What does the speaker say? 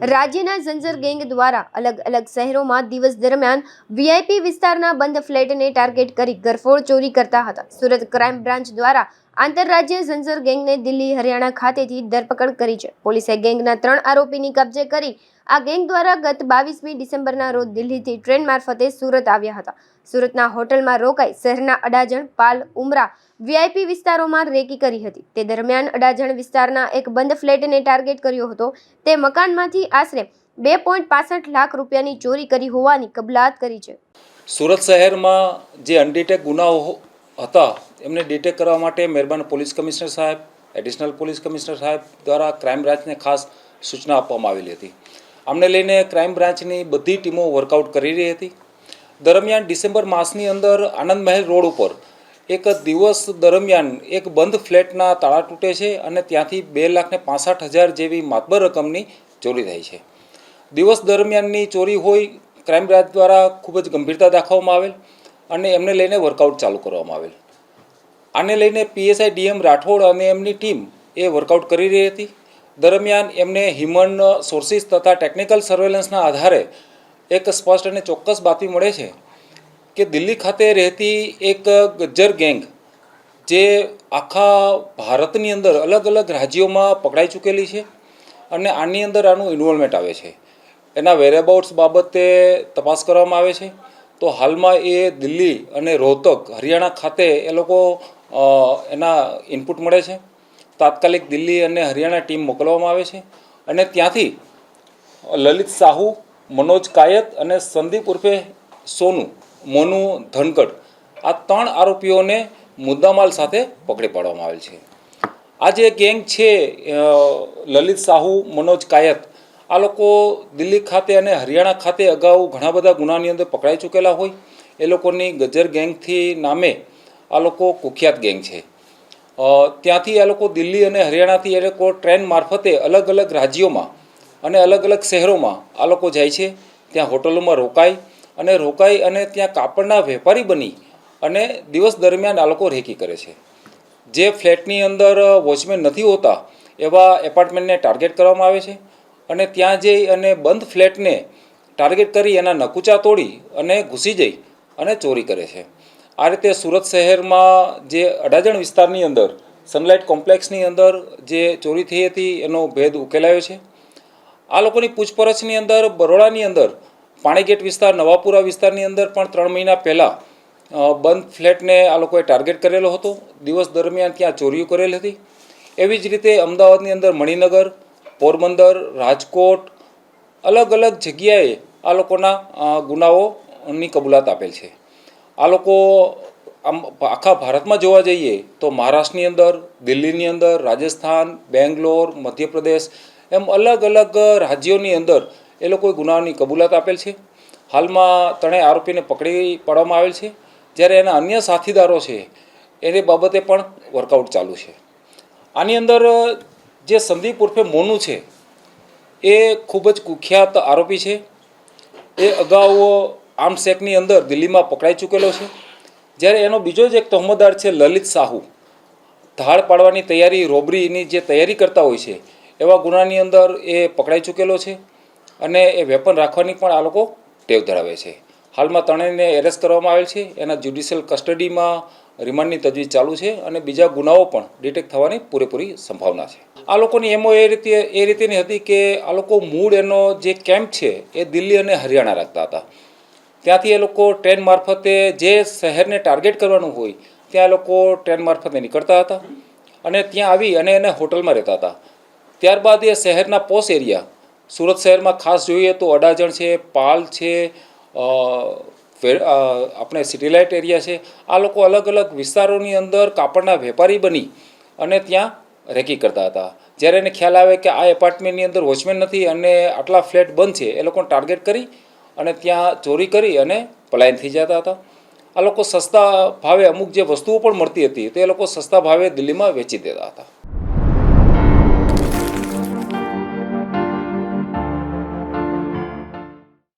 રાજ્યના ઝંઝર ગેંગ દ્વારા અલગ અલગ શહેરોમાં દિવસ દરમિયાન વીઆઈપી વિસ્તારના બંધ ફ્લેટને ટાર્ગેટ કરી ગરફોડ ચોરી કરતા હતા. સુરત ક્રાઇમ બ્રાન્ચ દ્વારા આંતરરાજ્ય ઝંઝર ગેંગને દિલ્હી, હરિયાણા ખાતેથી ધરપકડ કરી છે. પોલીસે ગેંગના ત્રણ આરોપીની કબજે કરી આ ગેંગ દ્વારા ગત બાવીસમી ડિસેમ્બરના રોજ દિલ્હીથી ટ્રેન મારફતે સુરત આવ્યા હતા. સુરતના હોટલમાં રોકાઈ શહેરના અડાજણ, પાલ, ઉમરા, વીઆઈપી વિસ્તારોમાં રેકી કરી હતી. તે દરમિયાન અડાજણ વિસ્તારના એક બંધ ફ્લેટને ટાર્ગેટ કર્યો હતો. તે મકાનમાંથી આશરે બે પોઈન્ટ પાસઠ લાખ રૂપિયાની ચોરી કરી હોવાની કબલાત કરી છે. સુરત શહેરમાં જે અનડિટેક ગુનાઓ હતા એમને ડિટેક્ટ કરવા માટે મહેરબાન પોલીસ કમિશનર સાહેબ એડિશનલ પોલીસ કમિશનર સાહેબ દ્વારા ક્રાઇમ બ્રાન્ચને ખાસ સૂચના આપવામાં આવેલી હતી. આમને લઈને ક્રાઇમ બ્રાન્ચની બધી ટીમો વર્કઆઉટ કરી રહી હતી. દરમિયાન ડિસેમ્બર માસની અંદર આનંદ મહેલ રોડ ઉપર એક દિવસ દરમિયાન એક બંધ ફ્લેટના તાળા તૂટે છે અને ત્યાંથી બે લાખને પાસઠ હજાર જેવી માતબર રકમની ચોરી થાય છે. દિવસ દરમિયાનની ચોરી હોય ક્રાઇમ બ્રાન્ચ દ્વારા ખૂબ જ ગંભીરતા દાખવવામાં આવેલ અને એમને લઈને વર્કઆઉટ ચાલુ કરવામાં આવેલ. આને લઈને પીએસઆઈ ડીએમ રાઠોડ અને એમની ટીમ એ વર્કઆઉટ કરી રહી હતી. દરમિયાન એમને હ્યુમન સોર્સિસ તથા ટેકનિકલ સર્વેલન્સના આધારે એક સ્પષ્ટ અને ચોક્કસ બાતમી મળે છે કે દિલ્હી ખાતે રહેતી એક ગજ્જર ગેંગ જે આખા ભારતની અંદર અલગ અલગ રાજ્યોમાં પકડાઈ ચૂકેલી છે અને આની અંદર આનું ઇન્વોલ્વમેન્ટ આવે છે. એના વેરેબાઉટ્સ બાબતે તપાસ કરવામાં આવે છે. તો હાલમાં એ દિલ્હી અને રોહતક, હરિયાણા ખાતે એ લોકો એના ઇનપુટ મળે છે. તાત્કાલિક દિલ્હી અને હરિયાણા ટીમ મોકલવામાં આવે છે. અને ત્યાંથી લલિત સાહુ, મનોજ કાયત અને સંદીપ ઉર્ફે સોનુ, મોનુ ધનકડ આ ત્રણ આરોપીઓને મુદ્દામાલ સાથે પકડી પાડવામાં આવેલ છે. આ જે ગેંગ છે લલિત સાહુ, મનોજ કાયત, આ લોકો દિલ્હી ખાતે અને હરિયાણા ખાતે અગાઉ ઘણા બધા ગુનાની અંદર પકડાઈ ચૂકેલા હોય. એ લોકોની ગજર ગેંગથી નામે આ લોકો કુખ્યાત ગેંગ છે. ત્યાંથી આ લોકો દિલ્હી અને હરિયાણાથી એ લોકો ટ્રેન મારફતે અલગ અલગ રાજ્યોમાં અને અલગ અલગ શહેરોમાં આ લોકો જાય છે. ત્યાં હોટલોમાં રોકાય અને રોકાઈ અને ત્યાં કાપડના વેપારી બની અને દિવસ દરમિયાન આ લોકો રેકી કરે છે. જે ફ્લેટની અંદર વોચમેન નથી હોતા એવા એપાર્ટમેન્ટને ટાર્ગેટ કરવામાં આવે છે અને ત્યાં જઈ અને બંધ ફ્લેટને ટાર્ગેટ કરી એના નકુચા તોડી અને ઘૂસી જઈ અને ચોરી કરે છે. આ રીતે સુરત શહેરમાં જે અડાજણ વિસ્તારની અંદર સનલાઇટ કોમ્પ્લેક્સની અંદર જે ચોરી થઈ હતી, એનો ભેદ ઉકેલાયો છે. આ લોકોની પૂછપરછની અંદર બરોડાની અંદર, પાણીગેટ વિસ્તાર, નવાપુરા વિસ્તારની અંદર પણ ત્રણ મહિના પહેલાં બંધ ફ્લેટને આ લોકોએ ટાર્ગેટ કરેલો હતો. દિવસ દરમિયાન ત્યાં ચોરીઓ કરેલી હતી. એવી જ રીતે અમદાવાદની અંદર મણિનગર, પોરબંદર, રાજકોટ, અલગ અલગ જગ્યાએ આ લોકોના ગુનાઓની કબૂલાત આપેલ છે. આ લોકો આમ આખા ભારતમાં જોવા જઈએ તો મહારાષ્ટ્રની અંદર, દિલ્હીની અંદર, રાજસ્થાન, બેંગ્લોર, મધ્યપ્રદેશ એમ અલગ અલગ રાજ્યોની અંદર એ લોકોએ ગુનાઓની કબૂલાત આપેલ છે. હાલમાં ત્રણેય આરોપીને પકડી પાડવામાં આવેલ છે. જ્યારે એના અન્ય સાથીદારો છે, એની બાબતે પણ વર્કઆઉટ ચાલુ છે. આની અંદર જે સંદીપ ઉર્ફે મોનુ છે, એ ખૂબ જ કુખ્યાત આરોપી છે. એ અગાઉ આર્મ્સ એક્ટની અંદર દિલ્હીમાં પકડાઈ ચૂકેલો છે. જ્યારે એનો બીજો જ એક તહોમદાર છે લલિત સાહુ. ધાડ પાડવાની તૈયારી રોબરીની જે તૈયારી કરતા હોય છે, એવા ગુનાની અંદર એ પકડાઈ ચૂકેલો છે અને એ વેપન રાખવાની પણ આ લોકો ટેવ ધરાવે છે. હાલમાં ત્રણેયને એરેસ્ટ કરવામાં આવેલ છે. એના જ્યુડિશિયલ કસ્ટડીમાં રિમાન્ડની તજવીજ ચાલુ છે અને બીજા ગુનાઓ પણ ડિટેક્ટ થવાની પૂરેપૂરી સંભાવના છે. આ લોકોની એમો એ રીતે, એ રીતેની હતી કે આ લોકો મૂળ એનો જે કેમ્પ છે એ દિલ્હી અને હરિયાણા રાખતા હતા. ત્યાંથી એ લોકો ટ્રેન મારફતે જે શહેરને ટાર્ગેટ કરવાનું હોય, ત્યાં લોકો ટ્રેન મારફતે નીકળતા હતા અને ત્યાં આવી અને એને હોટલમાં રહેતા હતા. ત્યારબાદ એ શહેરના પોશ એરિયા, સુરત શહેરમાં ખાસ જોઈએ તો અડાજણ છે, પાલ છે આપણે સિટીલાઇટ એરિયા છે, આ લોકો અલગ અલગ વિસ્તારોની અંદર કાપડના વેપારી બની અને ત્યાં રેકી કરતા હતા. જ્યારે એને ખ્યાલ આવે કે આ એપાર્ટમેન્ટની અંદર વોચમેન નથી અને આટલા ફ્લેટ બંધ છે, એ લોકોને ટાર્ગેટ કરી અને ત્યાં ચોરી કરી અને પલાયન થઈ જતા હતા. આ લોકો સસ્તા ભાવે અમુક જે વસ્તુઓ પણ મળતી હતી તે લોકો સસ્તા ભાવે દિલ્હીમાં વેચી દેતા હતા.